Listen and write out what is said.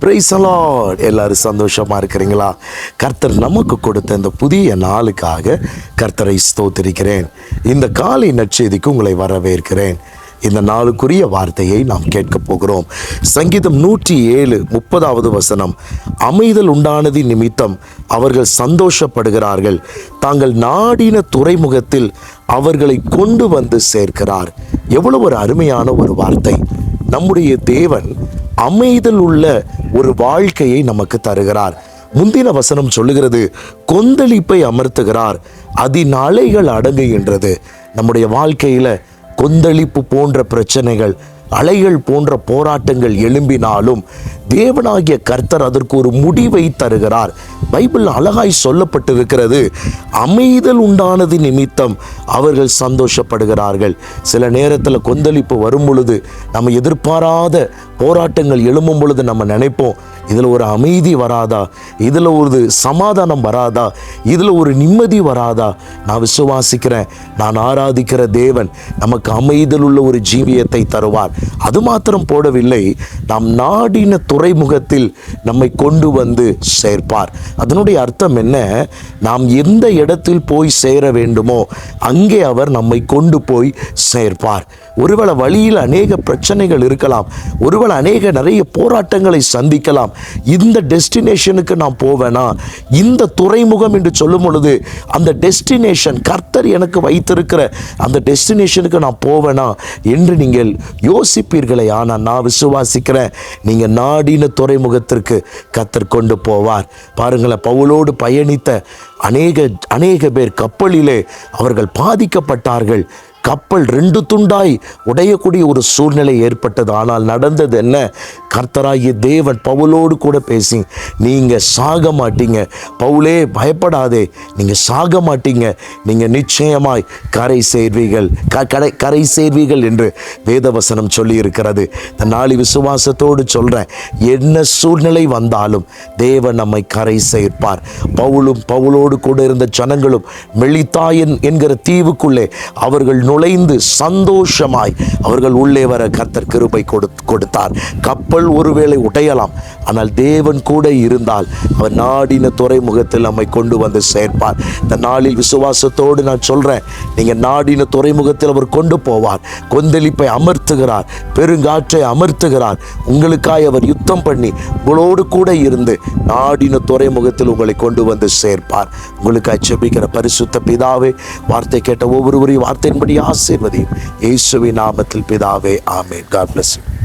Price allot எல்லாரும் சந்தோஷமாக இருக்கிறீங்களா? கர்த்தர் நமக்கு கொடுத்த இந்த புதிய நாளுக்காக கர்த்தரை ஸ்தோத்திருக்கிறேன். இந்த காலை நற்செய்திக்கு உங்களை வரவேற்கிறேன். இந்த நாளுக்குரிய வார்த்தையை நாம் கேட்கப் போகிறோம். சங்கீதம் நூற்றி ஏழு முப்பதாவது வசனம். அமைதல் உண்டானது நிமித்தம் அவர்கள் சந்தோஷப்படுகிறார்கள். தாங்கள் நாடின துறைமுகத்தில் அவர்களை கொண்டு வந்து சேர்க்கிறார். எவ்வளவு ஒரு அருமையான ஒரு வார்த்தை. நம்முடைய தேவன் அமைதல் உள்ள ஒரு வாழ்க்கையை நமக்கு தருகிறார். முந்தின வசனம் சொல்லுகிறது கொந்தளிப்பை அமர்த்துகிறார் அதினாலைகள் அடங்குகின்றது. நம்முடைய வாழ்க்கையில கொந்தளிப்பு போன்ற பிரச்சனைகள் அலைகள் போன்ற போராட்டங்கள் எழும்பினாலும் தேவனாகிய கர்த்தர் அதற்கு ஒரு முடிவை தருகிறார். பைபிள் அழகாய் சொல்லப்பட்டிருக்கிறது. அமைதல் உண்டானது நிமித்தம் அவர்கள் சந்தோஷப்படுகிறார்கள். சில நேரத்தில் கொந்தளிப்பு வரும் பொழுது நம்ம எதிர்பாராத போராட்டங்கள் எழும்பும் பொழுது நம்ம நினைப்போம் இதில் ஒரு அமைதி வராதா? இதில் ஒரு சமாதானம் வராதா? இதில் ஒரு நிம்மதி வராதா? நான் விசுவாசிக்கிறேன். நான் ஆராதிக்கிற தேவன் நமக்கு அமைதல் உள்ள ஒரு ஜீவியத்தை தருவார். அது மாத்திரம் போடவில்லை நாம் நாடின துறைமுகத்தில் நம்மை கொண்டு வந்து சேர்ப்பார். அதனுடைய அர்த்தம் என்ன? நாம் எந்த இடத்தில் போய் சேர வேண்டுமோ அங்கே அவர் நம்மை கொண்டு போய் சேர்ப்பார். ஒருவேளை வழியில் அநேக பிரச்சனைகள் இருக்கலாம். ஒருவேளை அநேக நிறைய போராட்டங்களை சந்திக்கலாம். இந்த டெஸ்டினேஷனுக்கு நான் போவேனா? இந்த துறைமுகம் என்று சொல்லும் பொழுது அந்த டெஸ்டினேஷன் கர்த்தர் எனக்கு வைத்திருக்கிற அந்த டெஸ்டினேஷனுக்கு நான் போவேனா? என்று நீங்கள் யோசிப்பீர்களே ஆனால் நான் விசுவாசிக்கிறேன். நீங்கள் நாடின துறைமுகத்திற்கு கர்த்தர் கொண்டு போவார். பாருங்களேன் பவுலோடு பயணித்த அநேக அநேக பேர் கப்பலிலே அவர்கள் பாதிக்கப்பட்டார்கள். கப்பல் ரெண்டு துண்டாய் உடையக்கூடிய ஒரு சூழ்நிலை ஏற்பட்டது. ஆனால் நடந்தது என்ன? கர்த்தராகிய தேவன் பவுலோடு கூட பேசி நீங்கள் சாக மாட்டீங்க. பவுலே பயப்படாதே. நீங்கள் சாக மாட்டீங்க. நீங்கள் நிச்சயமாய் கரை சேர்வீர்கள். க கடை கரை சேர்வீர்கள் என்று வேதவசனம் சொல்லி இருக்கிறது இந்த நாளை விசுவாசத்தோடு சொல்கிறேன் என்ன சூழ்நிலை வந்தாலும் தேவன் நம்மை கரை சேர்ப்பார். பவுலும் பவுலோடு கூட இருந்த ஜனங்களும் மெளித்தாயன் என்கிற தீவுக்குள்ளே அவர்கள் நுழைந்து சந்தோஷமாய் அவர்கள் உள்ளே வர கர்த்தர் கிருபை கொடு கொடுத்தார். கப்பல் ஒருவேளை உடையலாம். ஆனால் தேவன் கூட இருந்தால் அவர் நாடின துறைமுகத்தில் நம்மை கொண்டு வந்து சேர்ப்பார். இந்த நாளில் விசுவாசத்தோடு நான் சொல்கிறேன் நீங்கள் நாடின துறைமுகத்தில் அவர் கொண்டு போவார் கொந்தளிப்பை அமர்த்துகிறார் பெருங்காற்றை அமர்த்துகிறார். உங்களுக்காய் அவர் யுத்தம் பண்ணி உங்களோடு கூட இருந்து நாடின துறைமுகத்தில் உங்களை கொண்டு வந்து சேர்ப்பார். உங்களுக்காய் செபிக்கிற பரிசுத்த பிதாவே வார்த்தை கேட்ட ஒவ்வொருவரையும் வார்த்தையின்படி ஆசீர்வதியும். இயேசுவின் நாமத்தில் பிதாவே ஆமே காட் பிளஸ் யூ